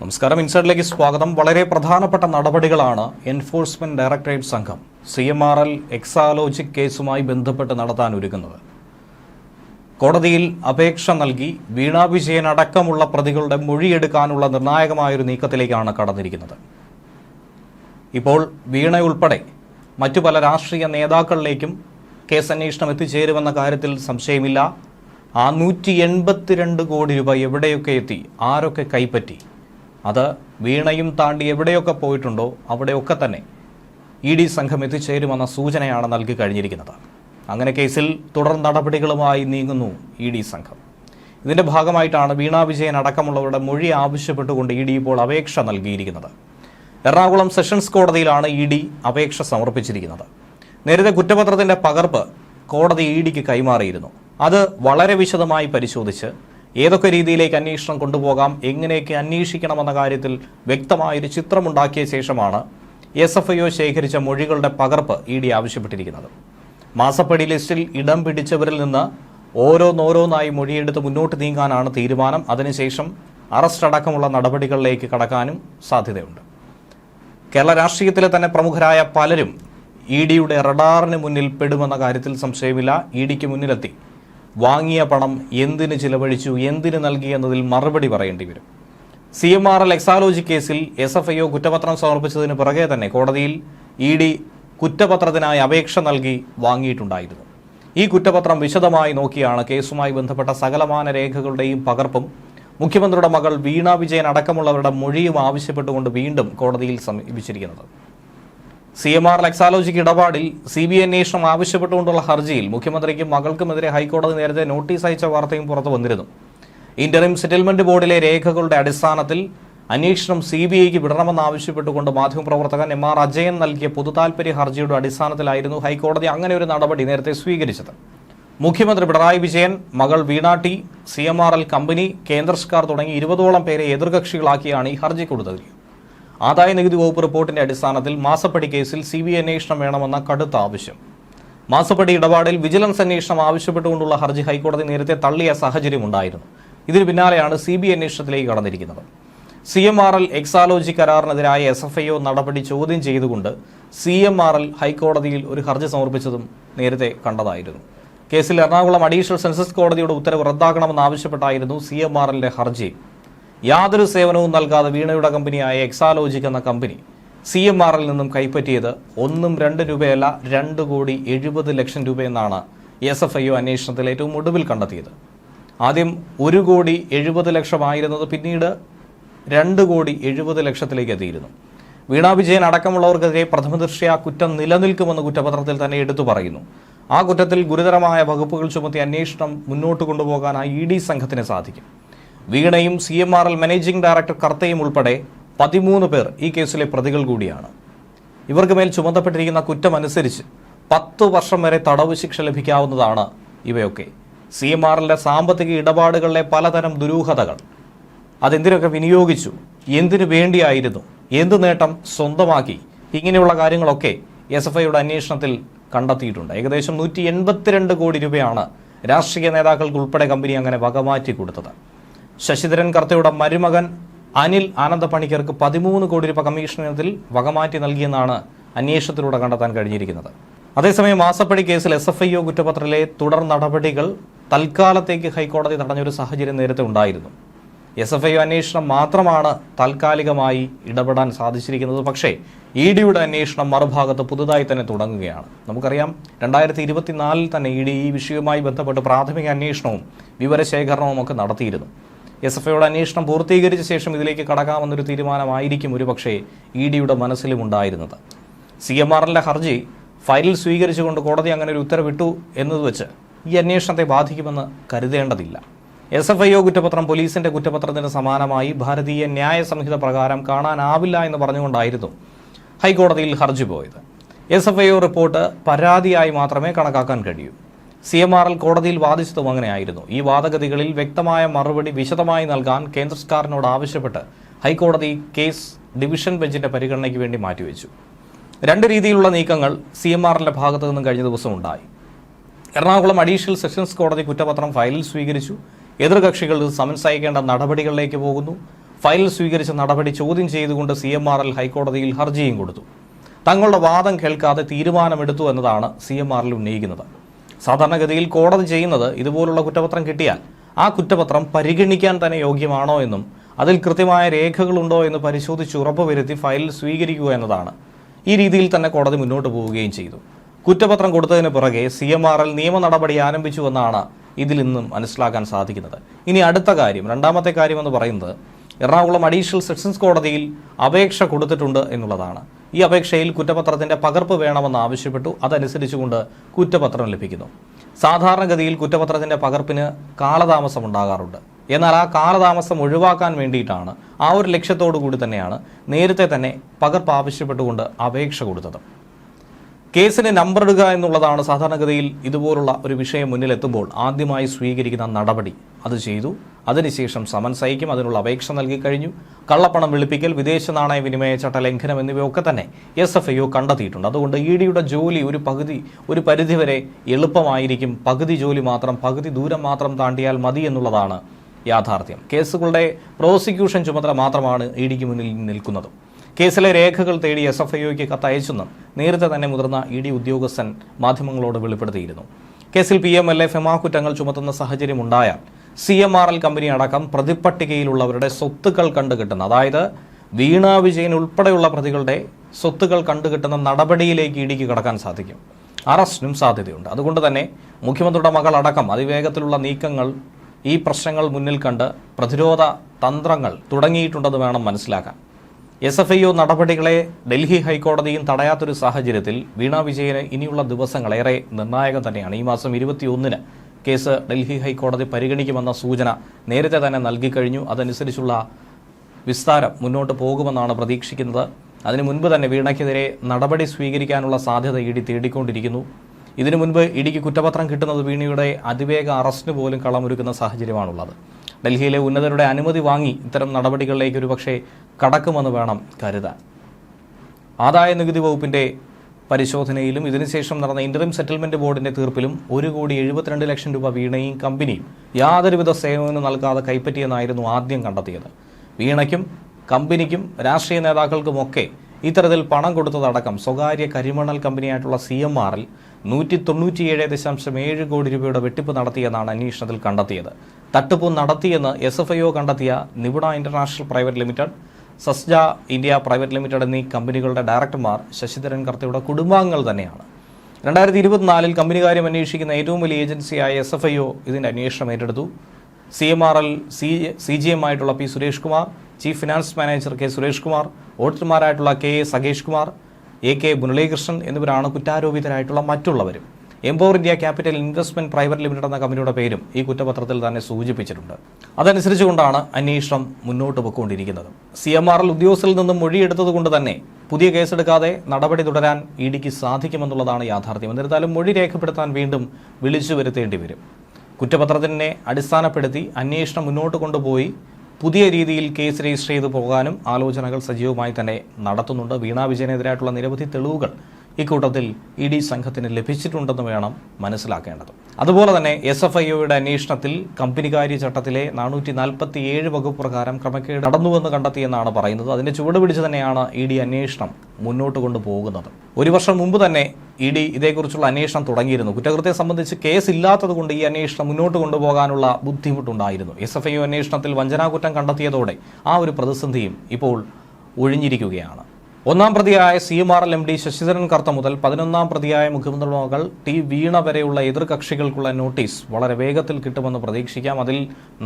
നമസ്കാരം. ഇൻസൈഡിലേക്ക് സ്വാഗതം. വളരെ പ്രധാനപ്പെട്ട നടപടികളാണ് എൻഫോഴ്സ്മെന്റ് ഡയറക്ടറേറ്റ് സംഘം C M R L Exalogic കേസുമായി ബന്ധപ്പെട്ട് നടത്താൻ ഒരുങ്ങുന്നത് കോടതിയിൽ അപേക്ഷ നൽകി വീണാ വിജയൻ അടക്കമുള്ള പ്രതികളുടെ മൊഴിയെടുക്കാനുള്ള നിർണായകമായൊരു നീക്കത്തിലേക്കാണ് കടന്നിരിക്കുന്നത്. ഇപ്പോൾ വീണയുൾപ്പെടെ മറ്റു പല രാഷ്ട്രീയ നേതാക്കളിലേക്കും കേസ് അന്വേഷണം എത്തിച്ചേരുമെന്ന കാര്യത്തിൽ സംശയമില്ല. ആ നൂറ്റി എൺപത്തിരണ്ട് കോടി രൂപ എവിടെയൊക്കെ എത്തി? ആരൊക്കെ കൈപ്പറ്റി? അത് വീണയും താണ്ടി എവിടെയൊക്കെ പോയിട്ടുണ്ടോ അവിടെയൊക്കെ തന്നെ ഇ ഡി സംഘം എത്തിച്ചേരുമെന്ന സൂചനയാണ് നൽകി കഴിഞ്ഞിരിക്കുന്നത്. അങ്ങനെ കേസിൽ തുടർ നടപടികളുമായി നീങ്ങുന്നു ഇ ഡി സംഘം. ഇതിന്റെ ഭാഗമായിട്ടാണ് വീണ വിജയൻ അടക്കമുള്ളവരുടെ മൊഴി ആവശ്യപ്പെട്ടുകൊണ്ട് ഇ ഡി ഇപ്പോൾ അപേക്ഷ നൽകിയിരിക്കുന്നത്. എറണാകുളം സെഷൻസ് കോടതിയിലാണ് ഇ ഡി അപേക്ഷ സമർപ്പിച്ചിരിക്കുന്നത്. നേരത്തെ കുറ്റപത്രത്തിന്റെ പകർപ്പ് കോടതി ഇ ഡിക്ക് കൈമാറിയിരുന്നു. അത് വളരെ വിശദമായി പരിശോധിച്ച് ഏതൊക്കെ രീതിയിലേക്ക് അന്വേഷണം കൊണ്ടുപോകാം എങ്ങനെയൊക്കെ അന്വേഷിക്കണമെന്ന കാര്യത്തിൽ വ്യക്തമായൊരു ചിത്രമുണ്ടാക്കിയ ശേഷമാണ് എസ് എഫ് ഐ ഒ ശേഖരിച്ച മൊഴികളുടെ പകർപ്പ് ഇ ഡി ആവശ്യപ്പെട്ടിരിക്കുന്നത്. മാസപ്പടി ലിസ്റ്റിൽ ഇടം പിടിച്ചവരിൽ നിന്ന് ഓരോന്നോരോന്നായി മൊഴിയെടുത്ത് മുന്നോട്ട് നീങ്ങാനാണ് തീരുമാനം. അതിനുശേഷം അറസ്റ്റ് അടക്കമുള്ള നടപടികളിലേക്ക് കടക്കാനും സാധ്യതയുണ്ട്. കേരള രാഷ്ട്രീയത്തിലെ തന്നെ പ്രമുഖരായ പലരും ഇ ഡിയുടെ റഡാറിന് മുന്നിൽ പെടുമെന്ന കാര്യത്തിൽ സംശയമില്ല. ഇ ഡിക്ക് മുന്നിലെത്തി. വാങ്ങിയ പണം എന്തിന് ചിലവഴിച്ചു എന്തിന് നൽകി എന്നതിൽ മറുപടി പറയേണ്ടി വരും. C M R L Exalogic കേസിൽ എസ് എഫ് ഐ ഒ കുറ്റപത്രം സമർപ്പിച്ചതിന് പിറകെ തന്നെ കോടതിയിൽ ഇ ഡി കുറ്റപത്രത്തിനായി അപേക്ഷ നൽകി വാങ്ങിയിട്ടുണ്ടായിരുന്നു. ഈ കുറ്റപത്രം വിശദമായി നോക്കിയാണ് കേസുമായി ബന്ധപ്പെട്ട സകലമാന രേഖകളുടെയും പകർപ്പും മുഖ്യമന്ത്രിയുടെ മകൾ വീണ വിജയൻ അടക്കമുള്ളവരുടെ മൊഴിയും ആവശ്യപ്പെട്ടുകൊണ്ട് വീണ്ടും കോടതിയിൽ സമീപിച്ചിരിക്കുന്നത്. സി എം ആർ ലെക്സാലോജിക്ക് ഇടപാടിൽ സി ബി ഐ അന്വേഷണം ആവശ്യപ്പെട്ടുകൊണ്ടുള്ള ഹർജിയിൽ മുഖ്യമന്ത്രിക്കും മകൾക്കുമെതിരെ ഹൈക്കോടതി നേരത്തെ നോട്ടീസ് അയച്ച വാർത്തയും പുറത്തു വന്നിരുന്നു. ഇന്ററിം സെറ്റിൽമെന്റ് ബോർഡിലെ രേഖകളുടെ അടിസ്ഥാനത്തിൽ അന്വേഷണം സി ബി ഐക്ക് വിടണമെന്നാവശ്യപ്പെട്ടുകൊണ്ട് മാധ്യമപ്രവർത്തകൻ എം ആർ അജയൻ നൽകിയ പൊതുതാൽപര്യ ഹർജിയുടെ അടിസ്ഥാനത്തിലായിരുന്നു ഹൈക്കോടതി അങ്ങനെ ഒരു നടപടി നേരത്തെ സ്വീകരിച്ചത്. മുഖ്യമന്ത്രി പിണറായി വിജയൻ മകൾ Veena T C M R L company കേന്ദ്ര സർക്കാർ തുടങ്ങി ഇരുപതോളം പേരെ എതിർകക്ഷികളാക്കിയാണ് ഈ ഹർജി കൊടുത്തത്. ആദായ നികുതി വകുപ്പ് റിപ്പോർട്ടിന്റെ അടിസ്ഥാനത്തിൽ മാസപ്പടി കേസിൽ സി ബി അന്വേഷണം വേണമെന്ന കടുത്ത ആവശ്യം. മാസപ്പടി ഇടപാടിൽ വിജിലൻസ് അന്വേഷണം ആവശ്യപ്പെട്ടുകൊണ്ടുള്ള ഹർജി ഹൈക്കോടതി നേരത്തെ തള്ളിയ സാഹചര്യമുണ്ടായിരുന്നു ഇതിന് പിന്നാലെയാണ് സി ബി അന്വേഷണത്തിലേക്ക് കടന്നിരിക്കുന്നത്. C M R L Exalogic കരാറിനെതിരായ S F I O നടപടി ചോദ്യം ചെയ്തുകൊണ്ട് സി എം ആർ എൽ ഹൈക്കോടതിയിൽ ഒരു ഹർജി സമർപ്പിച്ചതും നേരത്തെ കണ്ടതായിരുന്നു. കേസിൽ എറണാകുളം അഡീഷണൽ സെൻസസ് കോടതിയുടെ ഉത്തരവ് റദ്ദാക്കണമെന്നാവശ്യപ്പെട്ടായിരുന്നു സി എം ആർ എല്ലിന്റെ ഹർജി. യാതൊരു സേവനവും നൽകാതെ വീണയുടെ കമ്പനിയായ എക്സാലോജിക് എന്ന കമ്പനി സി എം ആറിൽ നിന്നും കൈപ്പറ്റിയത് ഒന്നും രണ്ട് രൂപയല്ല രണ്ട് കോടി എഴുപത് ലക്ഷം രൂപയെന്നാണ് എസ് എഫ് ഐ ഒ അന്വേഷണത്തിൽ ഏറ്റവും ഒടുവിൽ കണ്ടെത്തിയത്. ആദ്യം ഒരു കോടി എഴുപത് ലക്ഷമായിരുന്നത് പിന്നീട് രണ്ട് കോടി എഴുപത് ലക്ഷത്തിലേക്ക് എത്തിയിരുന്നു. വീണ വിജയൻ അടക്കമുള്ളവർക്കെതിരെ പ്രഥമദൃഷ്ടിയ കുറ്റം നിലനിൽക്കുമെന്ന് കുറ്റപത്രത്തിൽ തന്നെ എടുത്തു പറയുന്നു. ആ കുറ്റത്തിൽ ഗുരുതരമായ വകുപ്പുകൾ ചുമത്തി അന്വേഷണം മുന്നോട്ട് കൊണ്ടുപോകാൻ ആ ഇ ഡി സംഘത്തിന് സാധിക്കും. വീണയും C M R L managing director കർത്തയും ഉൾപ്പെടെ പതിമൂന്ന് പേർ ഈ കേസിലെ പ്രതികൾ കൂടിയാണ്. ഇവർക്ക് മേൽ ചുമതപ്പെട്ടിരിക്കുന്ന കുറ്റം അനുസരിച്ച് പത്ത് വർഷം വരെ തടവ് ശിക്ഷ ലഭിക്കാവുന്നതാണ് ഇവയൊക്കെ. സി എം ആർ എല്ലിന്റെ സാമ്പത്തിക ഇടപാടുകളിലെ പലതരം ദുരൂഹതകൾ. അതെന്തിനൊക്കെ വിനിയോഗിച്ചു? എന്തിനു വേണ്ടിയായിരുന്നു? എന്ത് നേട്ടം സ്വന്തമാക്കി? ഇങ്ങനെയുള്ള കാര്യങ്ങളൊക്കെ എസ് എഫ് ഐയുടെ അന്വേഷണത്തിൽ കണ്ടെത്തിയിട്ടുണ്ട്. ഏകദേശം നൂറ്റി എൺപത്തിരണ്ട് കോടി രൂപയാണ് രാഷ്ട്രീയ നേതാക്കൾക്ക് ഉൾപ്പെടെ കമ്പനി അങ്ങനെ വകമാറ്റി കൊടുത്തത്. ശശിധരൻ കർത്തയുടെ മരുമകൻ അനിൽ ആനന്ദ പണിക്കർക്ക് പതിമൂന്ന് കോടി രൂപ കമ്മീഷനത്തിൽ വകമാറ്റി നൽകിയെന്നാണ് അന്വേഷണത്തിലൂടെ കണ്ടെത്താൻ കഴിഞ്ഞിരിക്കുന്നത്. അതേസമയം മാസപ്പടി കേസിൽ എസ് എഫ് ഐ ഒ കുറ്റപത്രത്തിലെ തുടർ നടപടികൾ തൽക്കാലത്തേക്ക് ഹൈക്കോടതി തടഞ്ഞൊരു സാഹചര്യം നേരത്തെ ഉണ്ടായിരുന്നു. എസ് എഫ് ഐ അന്വേഷണം മാത്രമാണ് താൽക്കാലികമായി ഇടപെടാൻ സാധിച്ചിരിക്കുന്നത്. പക്ഷേ ഇ ഡിയുടെ അന്വേഷണം മറുഭാഗത്ത് പുതുതായി തന്നെ തുടങ്ങുകയാണ്. നമുക്കറിയാം രണ്ടായിരത്തി ഇരുപത്തിനാലിൽ തന്നെ ഇ ഡി ഈ വിഷയവുമായി ബന്ധപ്പെട്ട് പ്രാഥമിക അന്വേഷണവും വിവരശേഖരണവും ഒക്കെ നടത്തിയിരുന്നു. എസ് എഫ് ഐയുടെ അന്വേഷണം പൂർത്തീകരിച്ച ശേഷം ഇതിലേക്ക് കടക്കാമെന്നൊരു തീരുമാനമായിരിക്കും ഒരുപക്ഷേ ഇ ഡിയുടെ മനസ്സിലും ഉണ്ടായിരുന്നത് സി എം ആറിന്റെ ഹർജി ഫയലിൽ സ്വീകരിച്ചുകൊണ്ട് കോടതി അങ്ങനെ ഒരു ഉത്തരവിട്ടു എന്നത് വെച്ച് ഈ അന്വേഷണത്തെ ബാധിക്കുമെന്ന് കരുതേണ്ടതില്ല. എസ് എഫ് ഐ ഒ കുറ്റപത്രം പോലീസിന്റെ കുറ്റപത്രത്തിന് സമാനമായി ഭാരതീയ ന്യായ സംഹിത പ്രകാരം കാണാനാവില്ല എന്ന് പറഞ്ഞുകൊണ്ടായിരുന്നു ഹൈക്കോടതിയിൽ ഹർജി പോയത്. S F I O report പരാതിയായി മാത്രമേ കണക്കാക്കാൻ കഴിയൂ. സി എം ആർ എൽ കോടതിയിൽ വാദിച്ചതും അങ്ങനെയായിരുന്നു. ഈ വാദഗതികളിൽ വ്യക്തമായ മറുപടി വിശദമായി നൽകാൻ കേന്ദ്ര സർക്കാരിനോട് ആവശ്യപ്പെട്ട് ഹൈക്കോടതി കേസ് ഡിവിഷൻ ബെഞ്ചിന്റെ പരിഗണനയ്ക്ക് വേണ്ടി മാറ്റിവെച്ചു. രണ്ട് രീതിയിലുള്ള നീക്കങ്ങൾ സി എം ആർ എല്ലിന്റെ ഭാഗത്തു നിന്നും കഴിഞ്ഞ ദിവസം ഉണ്ടായി. എറണാകുളം അഡീഷണൽ സെഷൻസ് കോടതി കുറ്റപത്രം ഫയലിൽ സ്വീകരിച്ചു. എതിർകക്ഷികൾ സമൻസ് അയക്കേണ്ട നടപടികളിലേക്ക് പോകുന്നു. ഫയൽ സ്വീകരിച്ച നടപടി ചോദ്യം ചെയ്തുകൊണ്ട് സി എം ആർ എൽ ഹൈക്കോടതിയിൽ ഹർജിയും കൊടുത്തു. തങ്ങളുടെ വാദം കേൾക്കാതെ തീരുമാനമെടുത്തു എന്നതാണ് സി എം ആർ എൽ ഉന്നയിക്കുന്നത്. സാധാരണഗതിയിൽ കോടതി ചെയ്യുന്നത് ഇതുപോലുള്ള കുറ്റപത്രം കിട്ടിയാൽ ആ കുറ്റപത്രം പരിഗണിക്കാൻ തന്നെ യോഗ്യമാണോ എന്നും അതിൽ കൃത്യമായ രേഖകളുണ്ടോ എന്ന് പരിശോധിച്ച് ഉറപ്പുവരുത്തി ഫയൽ സ്വീകരിക്കുക എന്നതാണ് ഈ രീതിയിൽ തന്നെ കോടതി മുന്നോട്ട് പോവുകയും ചെയ്തു. കുറ്റപത്രം കൊടുത്തതിന് പുറകെ സി എം ആർ എൽ നിയമ നടപടി ആരംഭിച്ചുവെന്നാണ് ഇതിൽ നിന്നും മനസ്സിലാക്കാൻ സാധിക്കുന്നത്. ഇനി അടുത്ത കാര്യം രണ്ടാമത്തെ കാര്യം എന്ന് പറയുന്നത് എറണാകുളം അഡീഷണൽ സെഷൻസ് കോടതിയിൽ അപേക്ഷ കൊടുത്തിട്ടുണ്ട് എന്നുള്ളതാണ്. ഈ അപേക്ഷയിൽ കുറ്റപത്രത്തിന്റെ പകർപ്പ് വേണമെന്ന് ആവശ്യപ്പെട്ടു. അതനുസരിച്ചുകൊണ്ട് കുറ്റപത്രം ലഭിക്കുന്നു. സാധാരണഗതിയിൽ കുറ്റപത്രത്തിന്റെ പകർപ്പിന് കാലതാമസം ഉണ്ടാകാറുണ്ട്. എന്നാൽ ആ കാലതാമസം ഒഴിവാക്കാൻ വേണ്ടിയിട്ടാണ് ആ ഒരു ലക്ഷ്യത്തോടു കൂടി തന്നെയാണ് നേരത്തെ തന്നെ പകർപ്പ് ആവശ്യപ്പെട്ടുകൊണ്ട് അപേക്ഷ കൊടുത്തത്. കേസിന് നമ്പർ ഇടുക എന്നുള്ളതാണ് സാധാരണഗതിയിൽ ഇതുപോലുള്ള ഒരു വിഷയം മുന്നിലെത്തുമ്പോൾ ആദ്യമായി സ്വീകരിക്കുന്ന നടപടി. അത് ചെയ്തു. അതിനുശേഷം സമൻസ് അയക്കും അതിനുള്ള അപേക്ഷ നൽകി കഴിഞ്ഞു. കള്ളപ്പണം വെളുപ്പിക്കൽ വിദേശ നാണയ വിനിമയ ചട്ട ലംഘനം എന്നിവയൊക്കെ തന്നെ എസ് എഫ് ഐ കണ്ടെത്തിയിട്ടുണ്ട്. അതുകൊണ്ട് ഇ ഡിയുടെ ജോലി ഒരു പകുതി ഒരു പരിധിവരെ എളുപ്പമായിരിക്കും. പകുതി ജോലി മാത്രം പകുതി ദൂരം മാത്രം താണ്ടിയാൽ മതി എന്നുള്ളതാണ് യാഥാർത്ഥ്യം. കേസുകളുടെ പ്രോസിക്യൂഷൻ ചുമതല മാത്രമാണ് ഇ ഡിക്ക് മുന്നിൽ നിൽക്കുന്നത്. കേസിലെ രേഖകൾ തേടി എസ് എഫ് ഐഒയ്ക്ക് കത്തയച്ചെന്നും നേരത്തെ തന്നെ മുതിർന്ന ഇ ഡി ഉദ്യോഗസ്ഥൻ മാധ്യമങ്ങളോട് വെളിപ്പെടുത്തിയിരുന്നു. കേസിൽ P M L A FEMA കുറ്റങ്ങൾ ചുമത്തുന്ന സാഹചര്യം ഉണ്ടായാൽ സി എം ആർ എൽ കമ്പനി അടക്കം പ്രതിപ്പട്ടികയിലുള്ളവരുടെ സ്വത്തുക്കൾ കണ്ടുകിട്ടുന്ന അതായത് വീണ വിജയൻ ഉൾപ്പെടെയുള്ള പ്രതികളുടെ സ്വത്തുക്കൾ കണ്ടുകിട്ടുന്ന നടപടിയിലേക്ക് ഇടിക്ക് കടക്കാൻ സാധിക്കും. അറസ്റ്റിനും സാധ്യതയുണ്ട്. അതുകൊണ്ട് തന്നെ മുഖ്യമന്ത്രിയുടെ മകൾ അടക്കം അതിവേഗത്തിലുള്ള നീക്കങ്ങൾ ഈ പ്രശ്നങ്ങൾ മുന്നിൽ കണ്ട് പ്രതിരോധ തന്ത്രങ്ങൾ തുടങ്ങിയിട്ടുണ്ടെന്ന് വേണം മനസ്സിലാക്കാൻ. എസ് എഫ് ഐ ഒ നടപടികളെ ഡൽഹി ഹൈക്കോടതിയും തടയാത്തൊരു സാഹചര്യത്തിൽ വീണ വിജയന് ഇനിയുള്ള ദിവസങ്ങൾ ഏറെ നിർണായകം തന്നെയാണ്. ഈ മാസം ഇരുപത്തിയൊന്നിന് കേസ് ഡൽഹി ഹൈക്കോടതി പരിഗണിക്കുമെന്ന സൂചന നേരത്തെ തന്നെ നൽകിക്കഴിഞ്ഞു അതനുസരിച്ചുള്ള വിസ്താരം മുന്നോട്ട് പോകുമെന്നാണ് പ്രതീക്ഷിക്കുന്നത്. അതിനു മുൻപ് തന്നെ വീണയ്ക്കെതിരെ നടപടി സ്വീകരിക്കാനുള്ള സാധ്യത ഇടി തേടിക്കൊണ്ടിരിക്കുന്നു. ഇതിനു മുൻപ് ഇടിക്ക് കുറ്റപത്രം കിട്ടുന്നത് വീണയുടെ അതിവേഗ അറസ്റ്റിന് പോലും കളമൊരുക്കുന്ന സാഹചര്യമാണുള്ളത്. ഡൽഹിയിലെ ഉന്നതരുടെ അനുമതി വാങ്ങി ഇത്തരം നടപടികളിലേക്ക് ഒരുപക്ഷെ കടക്കുമെന്ന് വേണം കരുതാൻ. ആദായ നികുതി വകുപ്പിന്റെ പരിശോധനയിലും ഇതിനുശേഷം നടന്ന ഇന്ററിം സെറ്റിൽമെന്റ് ബോർഡിന്റെ തീർപ്പിലും ഒരു കോടി എഴുപത്തിരണ്ട് ലക്ഷം രൂപ വീണയും കമ്പനിയും യാതൊരുവിധ സേവനവും നൽകാതെ കൈപ്പറ്റിയെന്നായിരുന്നു ആദ്യം കണ്ടെത്തിയത്. വീണയ്ക്കും കമ്പനിക്കും രാഷ്ട്രീയ നേതാക്കൾക്കുമൊക്കെ ഇത്തരത്തിൽ പണം കൊടുത്തതടക്കം സ്വകാര്യ കരിമണൽ കമ്പനിയായിട്ടുള്ള സി എം ആറിൽ നൂറ്റി തൊണ്ണൂറ്റിയേഴ് ദശാംശം ഏഴ് കോടി രൂപയുടെ വെട്ടിപ്പ് നടത്തിയെന്നാണ് അന്വേഷണത്തിൽ കണ്ടെത്തിയത്. തട്ടിപ്പ് നടത്തിയെന്ന് എസ് എഫ് ഐ ഒ കണ്ടെത്തിയ Nipuna international private limited Sasja India private limited എന്നീ കമ്പനികളുടെ ഡയറക്ടർമാർ ശശിധരൻ കർത്തയുടെ കുടുംബാംഗങ്ങൾ തന്നെയാണ്. രണ്ടായിരത്തി ഇരുപത്തിനാലിൽ കമ്പനികാര്യം അന്വേഷിക്കുന്ന ഏറ്റവും വലിയ ഏജൻസിയായ എസ് എഫ് ഐ ഒ ഇതിന്റെ അന്വേഷണം ഏറ്റെടുത്തു. C M R L C C G M ആയിട്ടുള്ള P Suresh Kumar chief finance manager K Suresh Kumar ഓഡിറ്റർമാരായിട്ടുള്ള K A Sakesh Kumar A K Muralikrishnan എന്നിവരാണ് കുറ്റാരോപിതരായിട്ടുള്ള മറ്റുള്ളവരും. Empower India capital investment private limited എന്ന കമ്പനിയുടെ പേരും ഈ കുറ്റപത്രത്തിൽ തന്നെ സൂചിപ്പിച്ചിട്ടുണ്ട്. അതനുസരിച്ചുകൊണ്ടാണ് അന്വേഷണം മുന്നോട്ട് പോയിക്കൊണ്ടിരിക്കുന്നത്. സി എം ആർ എൽ ഉദ്യോഗസ്ഥരിൽ നിന്നും മൊഴിയെടുത്തത് കൊണ്ട് തന്നെ പുതിയ കേസെടുക്കാതെ നടപടി തുടരാൻ ഇ ഡിക്ക് സാധിക്കുമെന്നുള്ളതാണ് യാഥാർത്ഥ്യം. എന്നിരുന്നാലും മൊഴി രേഖപ്പെടുത്താൻ വീണ്ടും വിളിച്ചു വരുത്തേണ്ടി വരും. കുറ്റപത്രത്തിനെ അടിസ്ഥാനപ്പെടുത്തി അന്വേഷണം മുന്നോട്ട് കൊണ്ടുപോയി പുതിയ രീതിയിൽ കേസ് രജിസ്റ്റർ ചെയ്തു പോകാനും ആലോചനകൾ സജീവമായി തന്നെ നടത്തുന്നുണ്ട്. വീണ വിജയനെതിരായിട്ടുള്ള നിരവധി തെളിവുകൾ ഇക്കൂട്ടത്തിൽ ഇ ഡി സംഘത്തിന് ലഭിച്ചിട്ടുണ്ടെന്ന് വേണം മനസ്സിലാക്കേണ്ടത്. അതുപോലെ തന്നെ എസ് എഫ് ഐ ഒയുടെ അന്വേഷണത്തിൽ കമ്പനികാര്യ ചട്ടത്തിലെ നാനൂറ്റി നാൽപ്പത്തി ഏഴ് വകുപ്പ് പ്രകാരം ക്രമക്കേട് നടന്നുവെന്ന് കണ്ടെത്തിയെന്നാണ് പറയുന്നത്. അതിന്റെ ചുവട് പിടിച്ച് തന്നെയാണ് ഇ ഡി അന്വേഷണം മുന്നോട്ട് കൊണ്ടുപോകുന്നത്. ഒരു വർഷം മുമ്പ് തന്നെ ഇ ഡി ഇതേക്കുറിച്ചുള്ള അന്വേഷണം തുടങ്ങിയിരുന്നു. കുറ്റകൃത്യം സംബന്ധിച്ച് കേസ് ഇല്ലാത്തതുകൊണ്ട് ഈ അന്വേഷണം മുന്നോട്ട് കൊണ്ടുപോകാനുള്ള ബുദ്ധിമുട്ടുണ്ടായിരുന്നു. എസ് എഫ് ഐ അന്വേഷണത്തിൽ വഞ്ചനാകുറ്റം കണ്ടെത്തിയതോടെ ആ ഒരു പ്രതിസന്ധിയും ഇപ്പോൾ ഒഴിഞ്ഞിരിക്കുകയാണ്. ഒന്നാം പ്രതിയായ C M R L M D Sasidharan Kartha മുതൽ പതിനൊന്നാം പ്രതിയായ മുഖ്യമന്ത്രി മകൾ ടി വീണ വരെയുള്ള എതിർകക്ഷികൾക്കുള്ള നോട്ടീസ് വളരെ വേഗത്തിൽ കിട്ടുമെന്ന് പ്രതീക്ഷിക്കാം. അതിൽ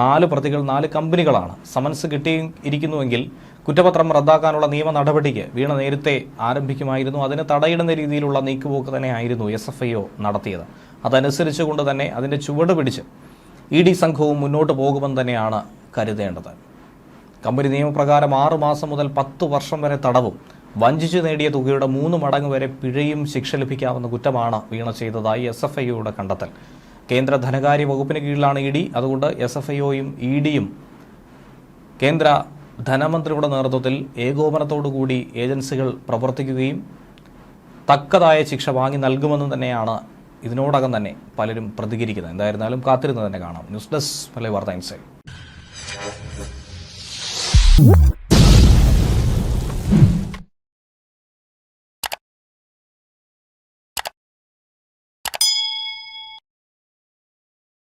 നാല് പ്രതികൾ നാല് കമ്പനികളാണ്. സമൻസ് കിട്ടിയിരിക്കുന്നുവെങ്കിൽ കുറ്റപത്രം റദ്ദാക്കാനുള്ള നിയമ നടപടിക്ക് വീണ നേരത്തെ ആരംഭിക്കുമായിരുന്നു. അതിന് തടയിടുന്ന രീതിയിലുള്ള നീക്കുപോക്ക് തന്നെയായിരുന്നു എസ് എഫ് ഐ ഒ നടത്തിയത്. അതനുസരിച്ചുകൊണ്ട് തന്നെ അതിന്റെ ചുവട് പിടിച്ച് ഇ ഡി സംഘവും മുന്നോട്ട് പോകുമെന്ന് തന്നെയാണ് കരുതേണ്ടത്. കമ്പനി നിയമപ്രകാരം ആറ് മാസം മുതൽ പത്ത് വർഷം വരെ തടവും വഞ്ചിച്ചു നേടിയ തുകയുടെ മൂന്ന് മടങ്ങ് വരെ പിഴയും ശിക്ഷ ലഭിക്കാവുന്ന കുറ്റമാണ് വീണ ചെയ്തതായി എസ് എഫ് ഐയുടെ കണ്ടെത്തൽ. കേന്ദ്ര ധനകാര്യ വകുപ്പിന് കീഴിലാണ് ഇ ഡി. അതുകൊണ്ട് എസ് എഫ് ഐഒയും ഇ ഡിയും കേന്ദ്ര ധനമന്ത്രിയുടെ നേതൃത്വത്തിൽ ഏകോപനത്തോടുകൂടി ഏജൻസികൾ പ്രവർത്തിക്കുകയും തക്കതായ ശിക്ഷ വാങ്ങി നൽകുമെന്ന് തന്നെയാണ് ഇതിനോടകം തന്നെ പലരും പ്രതികരിക്കുന്നത്. എന്തായിരുന്നാലും കാത്തിരുന്ന് തന്നെ കാണാം. ന്യൂസ് ഡെസ്ക് മലയ വാർത്ത ഇൻസൈഡ്.